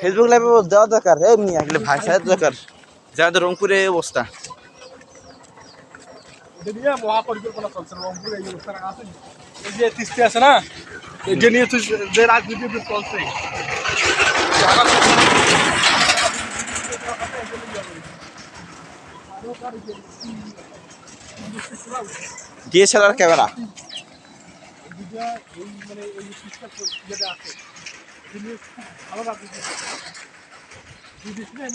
Facebook লাইভে দেওয়া দরকার এমনি আসলে ভাই সাহেব দরকার। যাদের রংপুরে এই অবস্থা। মহাপরিকল্পনা চলছে রংপুর এই অবস্থাটা আছে। এই যে তিস্তি আছে না এটা নিয়ে যে রাজনীতি চলছে। DSLR camera. এইটা এই মানে এই যেটা আছে ভালো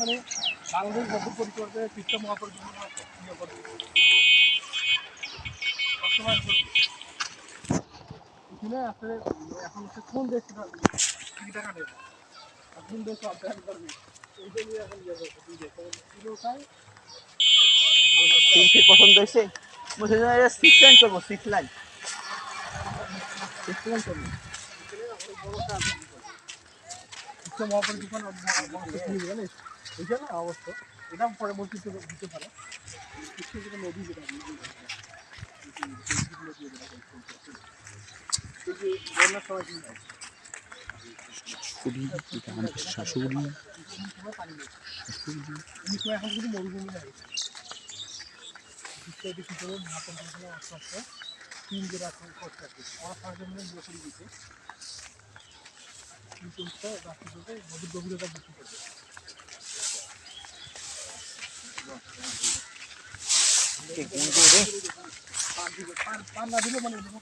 মানে বাংলাদেশ এখানে হচ্ছে কোন দেশটা টাকা নেবে কোন দেশ অধ্যয়ন করবে? এইটা নিয়ে এখন করছে দুই দেশ। ফিট পছন্দ হয়েছে সিক্স লাইন করব সিক্স লাইন এইটা না অবশ্য এটা পরে দিতে পারে নদী যেটা এই সময় কি হয় শাশুড়ি সময় এখন কিন্তু মরুভূমি মহাপরিকল্পনা আস্তে আস্তে তিন রাখা করতে থাকে ওরা সাহায্য মিলে করে দিতে কিন্তু রাস্তা থেকে নদীর গভীরতা বৃদ্ধি করবে। পার দিবে পার পার না দিলে মানে এরকম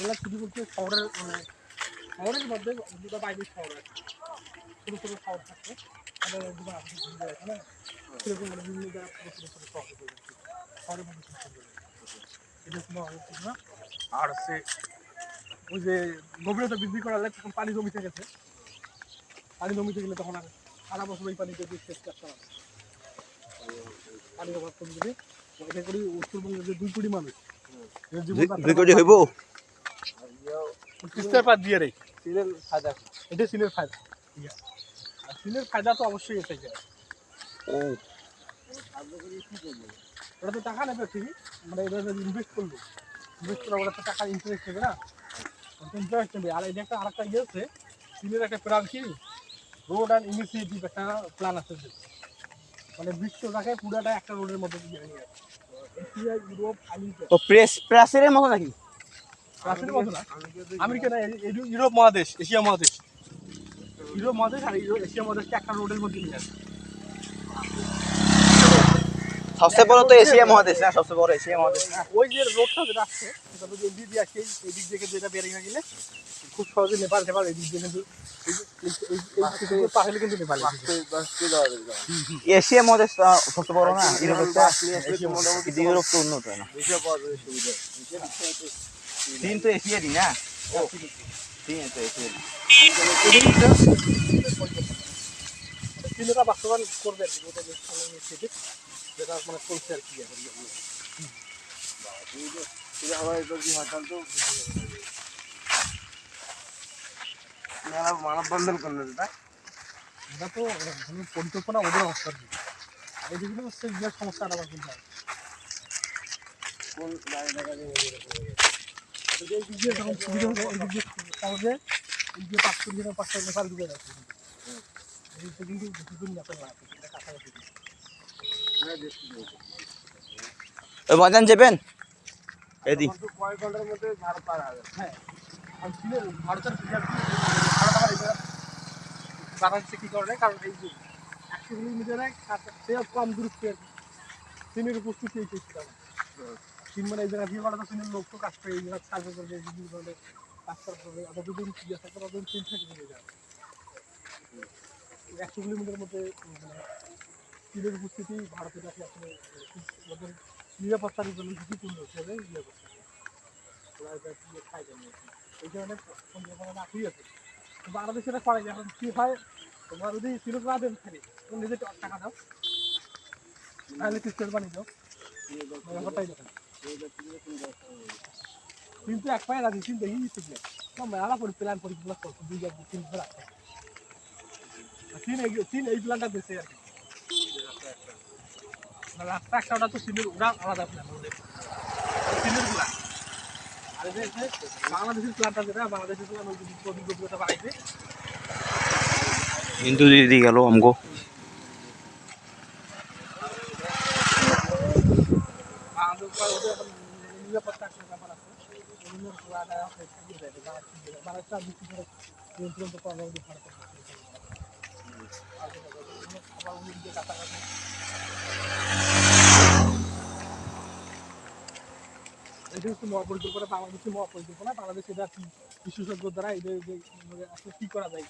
স্যাটেলাইট ছবি বলতে শহরের মানে শহরের মধ্যে দুটো বাইরের শহর আছে। ছোটো ছোটো শহর থাকছে তাদের দুটো বিভিন্ন জায়গায় না? সেরকম মানে বিভিন্ন ছোটো ছোটো ছোটো শহর করে দিচ্ছে শহরের মধ্যে খুব সুন্দর এটা কোনো আলোচনা না। আর হচ্ছে ওই যে গভীরতা বৃদ্ধি করালে তখন পানি জমিতে গেছে। পানি জমিতে গেলে তখন আর সারা বছর ওই পানিতে দিয়ে শেষ করতে হবে পানির অভাব কমে এটা করি উত্তরবঙ্গের যে দুই কোটি মানুষ দুই কোটি হইব? তিস্তার পাত দিয়ে রে সিলের ফায়দা এটা সিলের ফায়দা। সিলের ফায়দা তো অবশ্যই এটাই যায় ও। ওরা তো টাকা নেবে ঠিকই মানে এটা ইনভেস্ট করল ইনভেস্ট করে ওরা তো টাকা ইন্টারেস্ট নেবে না। ইন্টারেস্ট নেবে। আর এটা একটা আরেকটা ইয়ে আছে। সিলের একটা প্ল্যান কি? রোড অ্যান্ড ইনিশিয়েটিভ একটা প্ল্যান আছে। মানে বিশ্বটাকে পুরাটা একটা রোডের মধ্যে দিয়ে নিয়ে এশিয়া ইউরোপ প্রেস প্রেসের মতো নাকি? রাশিয়ার মতো না আমেরিকা না ইউরোপ মহাদেশ এশিয়া মহাদেশ। ইউরোপ মহাদেশ আর ইউরো- এশিয়া মহাদেশকে একটা রোডের মধ্যে নিয়ে আসে। সবচেয়ে বড় তো এশিয়া মহাদেশ না? সবচেয়ে বড় এশিয়া মহাদেশ। না ওই যে রোডটা যেটা আসছে সেটা যদি এদিক দিয়ে আসে এই দিক থেকে যেটা বেরিয়ে গেলে খুব সহজে নেপাল নেপাল এদিক দিয়ে কিন্তু এশিয়া মহাদেশ সবচেয়ে বড় না? ইউরোপ তো উন্নত না। চীন তো এশিয়ারই না চীন তো এশিয়ারই চিন্তা বাস্তবায়ন করবে আর কি যেটা মানে চলছে আর কি। মানববন্ধন করল এটা এটা তো মানে পরিকল্পনা ওদের অবস্থা কি হচ্ছে সমস্যা আবার কিন্তু হয়। যখন সুবিধা হবে দিক দিয়ে পাঁচ পাঁচটা নেপাল যাচ্ছে কিন্তু। এটা কাছাকাছি। ওই ময়দান যাবেন এদিক হ্যাঁ আর চীনের ভারতের বিরাট ভারত আবার এই জায়গা বানাচ্ছে কি কারণে কারণ এই যে একশো কিলোমিটারে কম দূরত্বে আর কি চীনের উপস্থিতি এই চেষ্টা মানে এই জায়গা দিয়ে করা তো লোক তো কাজ করে, এই জায়গা সার্ভে করবে করবে আবার দুদিন আছে চীন থেকে যাবে একশো কিলোমিটার মধ্যে মানে চীনের উপস্থিতি ভারতের কাছে আসলে ওদের নিরাপত্তার জন্য ঝুঁকিপূর্ণ হিসেবে কেন এই কারণে পরিকল্পনা রাখি আছে। বাংলাদেশে এটা করে এখন কি হয়? তোমরা যদি ফিরত না দেন খালি, তুমি নিজে টাকা দাও। তাহলে কিস্তের বানিয়ে দাও। ব্যাপারটাই দেখেন কিন্তু এক পায়ে রাখি কিন্তু এই শিখলে মেলা করে প্ল্যান পরিকল্পনা করছ দুই জায়গায় তিন ধরে চীন এই চীন এই প্ল্যানটা দিচ্ছে আর কি। রাস্তা একটা, ওটা তো চীনের ওরা আলাদা প্ল্যান চীনের প্ল্যান আর যে বাংলাদেশের প্ল্যানটা যেটা, বাংলাদেশের প্ল্যান ওই অভিজ্ঞতা বাড়াইছে হিন্দু দিদি গেল আমগো আমাদের উপর ওদের এখন নিরাপত্তা একটা ব্যাপার আছে বিভিন্ন ওরা আছে থাকিয়ে দেয় বাংলাদেশটা বিক্রি করে নিয়ন্ত্রণ তো করা ওদের ভারত আবার উনি যে কাছাকাছি এটা হচ্ছে মহাপরিকল্পনা বাংলাদেশের মহাপরিকল্পনা বাংলাদেশ এটা বিশেষজ্ঞ দ্বারা মানে এটা আসলে কি করা যায়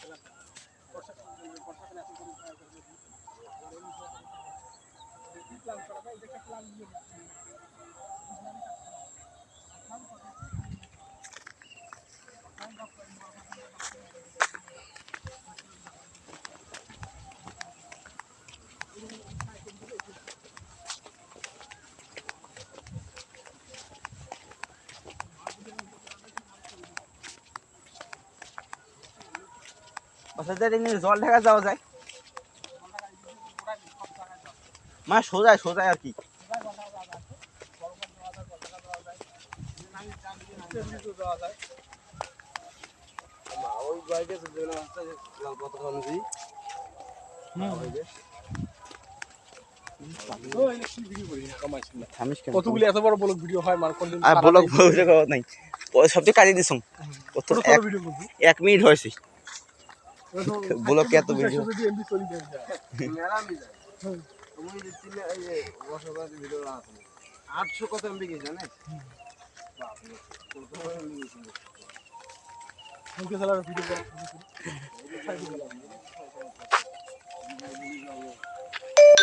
জল ঢাকা যাওয়া যায়। মা সোজায় সোজায় আর কি। কতগুলি এত বড় ভিডিও হয় মানে ব্লগ নাই। সবচেয়ে কাটিয়ে দিছ এক ছোট ভিডিও করবি এক মিনিট হয়েছে। ব্লগে এত ভিডিও আটশো কত এমবি গেছে জানিস ভিডিও